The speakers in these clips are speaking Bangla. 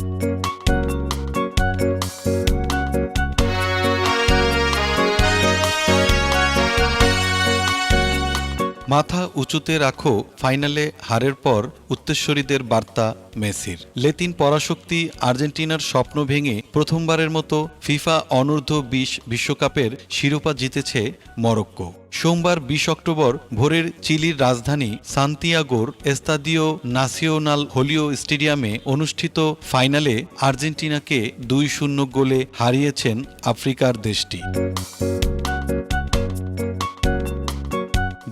Thank you. মাথা উঁচুতে রাখো ফাইনালে হারের পর উত্তেশ্বরীদের বার্তা মেসির। লেতিন পরাশক্তি আর্জেন্টিনার স্বপ্ন ভেঙে প্রথমবারের মতো ফিফা অনূর্ধ্ব বিশ বিশ্বকাপের শিরোপা জিতেছে মরক্কো। সোমবার বিশ অক্টোবর ভোরের চিলির রাজধানী সান্তিয়াগোর এস্তাদিও নাসিওনাল হোলিও স্টেডিয়ামে অনুষ্ঠিত ফাইনালে আর্জেন্টিনাকে দুই শূন্য গোলে হারিয়েছেন আফ্রিকার দেশটি।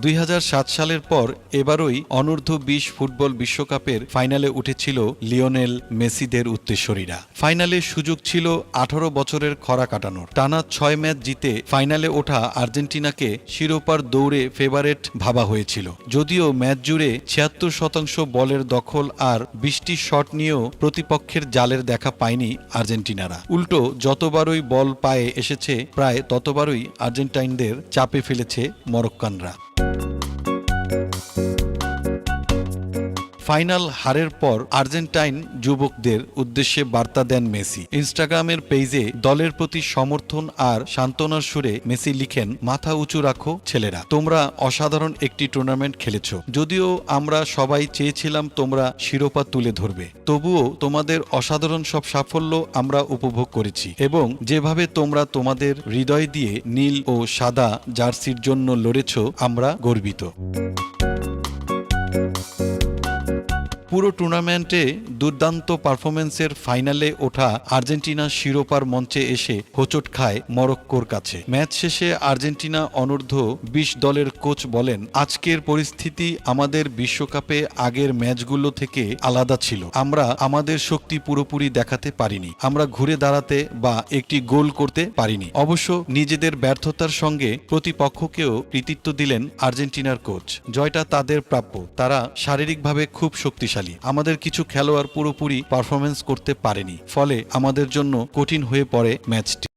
দুই হাজার সাত সালের পর এবারই অনূর্ধ্ব বিশ ফুটবল বিশ্বকাপের ফাইনালে উঠেছিল লিওনেল মেসিদের উত্তেশ্বরীরা। ফাইনালে সুযোগ ছিল আঠারো বছরের খরা কাটানোর। টানা ছয় ম্যাচ জিতে ফাইনালে ওঠা আর্জেন্টিনাকে শিরোপার দৌড়ে ফেভারেট ভাবা হয়েছিল। যদিও ম্যাচ জুড়ে ছিয়াত্তর শতাংশ বলের দখল আর বিশটি শট নিয়েও প্রতিপক্ষের জালের দেখা পায়নি আর্জেন্টিনারা। উল্টো যতবারই বল পায়ে এসেছে, প্রায় ততবারই আর্জেন্টাইনদের চাপে ফেলেছে মরক্কানরা। Thank you. ফাইনাল হারের পর আর্জেন্টাইন যুবকদের উদ্দেশ্যে বার্তা দেন মেসি। ইনস্টাগ্রামের পেজে দলের প্রতি সমর্থন আর সান্ত্বনার সুরে মেসি লিখেন, মাথা উঁচু রাখো ছেলেরা, তোমরা অসাধারণ একটি টুর্নামেন্ট খেলেছ। যদিও আমরা সবাই চেয়েছিলাম তোমরা শিরোপা তুলে ধরবে, তবুও তোমাদের অসাধারণ সব সাফল্য আমরা উপভোগ করেছি এবং যেভাবে তোমরা তোমাদের হৃদয় দিয়ে নীল ও সাদা জার্সির জন্য লড়েছ, আমরা গর্বিত। পুরো টুর্নামেন্টে দুর্দান্ত পারফরমেন্সের ফাইনালে ওঠা আর্জেন্টিনা শিরোপার মঞ্চে এসে হোচট খায় মরক্কোর কাছে। ম্যাচ শেষে আর্জেন্টিনা অনূর্ধ্ব বিশ দলের কোচ বলেন, আজকের পরিস্থিতি আমাদের বিশ্বকাপে আগের ম্যাচগুলো থেকে আলাদা ছিল। আমরা আমাদের শক্তি পুরোপুরি দেখাতে পারিনি। আমরা ঘুরে দাঁড়াতে বা একটি গোল করতে পারিনি। অবশ্য নিজেদের ব্যর্থতার সঙ্গে প্রতিপক্ষকেও কৃতিত্ব দিলেন আর্জেন্টিনার কোচ। জয়টা তাদের প্রাপ্য। তারা শারীরিকভাবে খুব শক্তিশালী। আমাদের কিছু খেলোয়াড় পুরোপুরি পারফরমেন্স করতে পারেনি, ফলে আমাদের জন্য কঠিন হয়ে পড়ে ম্যাচটি